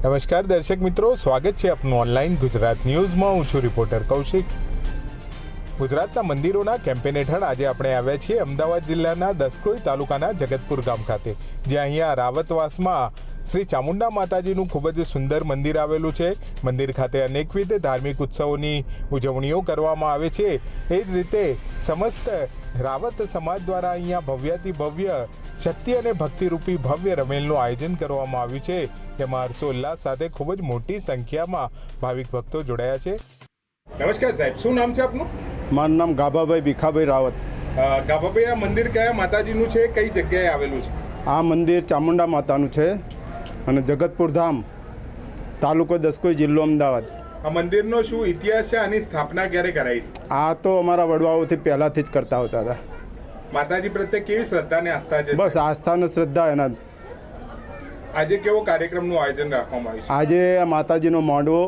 નમસ્કાર દર્શક મિત્રો, સ્વાગત છે આપનું ઓનલાઈન ગુજરાત ન્યૂઝમાં. હું છું રિપોર્ટર કૌશિક. ગુજરાતના મંદિરોના કેમ્પેન હેઠળ આજે આપણે આવ્યા છીએ અમદાવાદ જિલ્લાના દસકોઈ તાલુકાના જગતપુર ગામ ખાતે, જ્યાં અહીંયા રાવતવાસમાં શ્રી ચામુંડા માતાજીનું ખૂબ જ સુંદર મંદિર આવેલું છે. મંદિર ખાતે અનેકવિધ ધાર્મિક ઉત્સવોની ઉજવણીઓ કરવામાં આવે છે. એ જ રીતે સમસ્ત રાવત સમાજ દ્વારા અહીંયા ભવ્યાતિ ભવ્ય શક્તિ અને ભક્તિરૂપી ભવ્ય રમેલનું આયોજન કરવામાં આવ્યું છે. જેમાં હર્ષોલ્લાસ સાથે ખૂબ જ મોટી સંખ્યામાં ભાવિક ભક્તો જોડાયા છે. નમસ્કાર સાહેબ શું નામ છે આપનું? મારું નામ ગાભાભાઈ ભીખાભાઈ રાવત. ગાભાભાઈ આ મંદિર કયા માતાજીનું છે? કઈ જગ્યાએ આવેલું છે? આ મંદિર ચામુંડા માતાનું છે અને જગતપુર ધામ તાલુકો દસકોઈ જિલ્લો અમદાવાદ. આ મંદિરનો શું ઇતિહાસ છે? આની સ્થાપના ક્યારે કરાઈ આ તો અમારા વડવાઓથી પહેલાંથી જ કરતા હોતા હતા. માતાજી પ્રત્યે કેવી શ્રદ્ધા અને આસ્થા છે બસ આસ્થા અને શ્રદ્ધા એના. આજે કેવો કાર્યક્રમનું આયોજન રાખવામાં આવ્યું આજે આ માતાજીનો માંડવો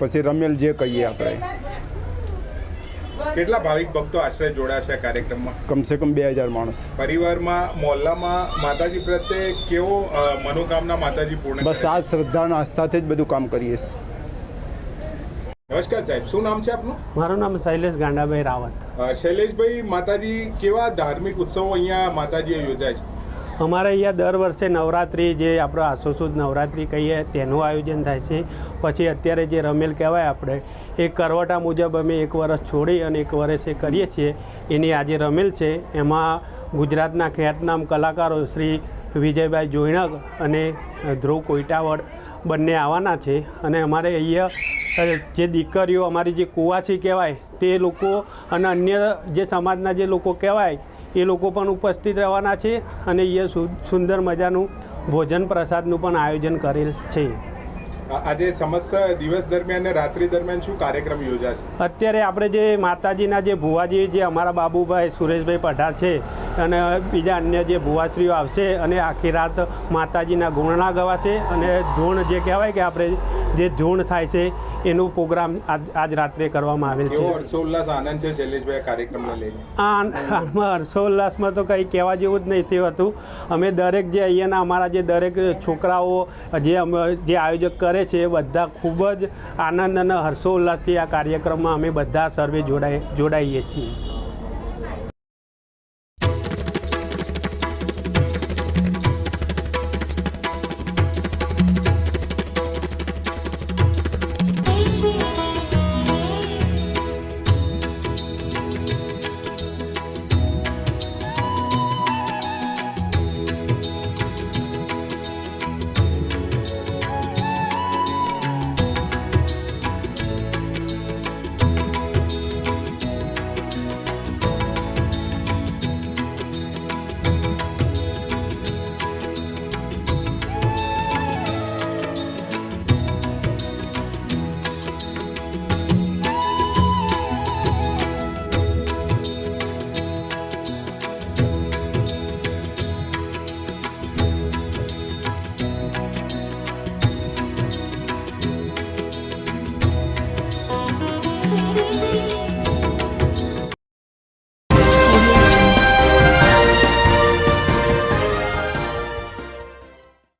પછી રમેલ જે કહીએ આપણે. કેટલા ભાવિક ભક્તો આશ્રય જોડાશે કાર્યક્રમમાં? કમસે કમ બે હજાર માણસ. પરિવારમાં મોહલ્લામાં માતાજી પ્રત્યે કેવો મનોકામના માતાજી પૂર્ણ બસ આ શ્રદ્ધા અને આસ્થાથી જ બધું કામ કરીએ છીએ. નમસ્કાર સાહેબ શું નામ છે આપનું? મારું નામ શૈલેષ ગાંડાભાઈ રાવત. શૈલેષભાઈ માતાજી કેવા ધાર્મિક ઉત્સવો અહીંયા માતાજીએ યોજાય છે? અમારે અહીંયા દર વર્ષે નવરાત્રિ જે આપણો આસો સુદ નવરાત્રિ કહીએ તેનું આયોજન થાય છે. પછી અત્યારે જે રમેલ કહેવાય આપણે એ કરવટા મુજબ અમે એક વર્ષ છોડી અને એક વર્ષે કરીએ છીએ. એની આજે રમેલ છે. એમાં ગુજરાતના ખ્યાતનામ કલાકારો શ્રી વિજયભાઈ જોઈણક અને ધ્રુવ કોઈટાવડ બંને આવવાના છે. અને અમારે અહીંયા જે દીકરીઓ, અમારી જે કુવાસી કહેવાય, તે લોકો અને અન્ય જે સમાજના જે લોકો કહેવાય, એ લોકો પણ ઉપસ્થિત રહેવાના છે. અને અહીંયા સુંદર મજાનું ભોજન પ્રસાદનું પણ આયોજન કરેલ છે. આજે સમસ્ત દિવસ દરમિયાન અને રાત્રિ દરમિયાન શું કાર્યક્રમ યોજાશે? અત્યારે આપણે જે માતાજીના જે ભુવાજી જે અમારા બાબુભાઈ સુરેશભાઈ પઢાર છે અને બીજા અન્ય જે ભુવાશ્રીઓ આવશે અને આખી રાત માતાજીના ગુણના ગવાશે અને ધૂણ જે કહેવાય કે આપણે જે ધૂણ થાય છે એનું પ્રોગ્રામ આજ આજ રાત્રે કરવામાં આવેલ છે. હર્ષોલ્લાસ આનંદ છે શૈલેષભાઈ આ કાર્યક્રમને લઈને? આમાં હર્ષોલ્લાસમાં તો કંઈ કહેવા જેવું જ નહીં થયું હતું. અમે દરેક જે અહીંયાના અમારા જે દરેક છોકરાઓ જે અમે જે આયોજક કરે છે એ બધા ખૂબ જ આનંદ અને હર્ષોલ્લાસથી આ કાર્યક્રમમાં અમે બધા સર્વે જોડાઈ જોડાઈએ છીએ.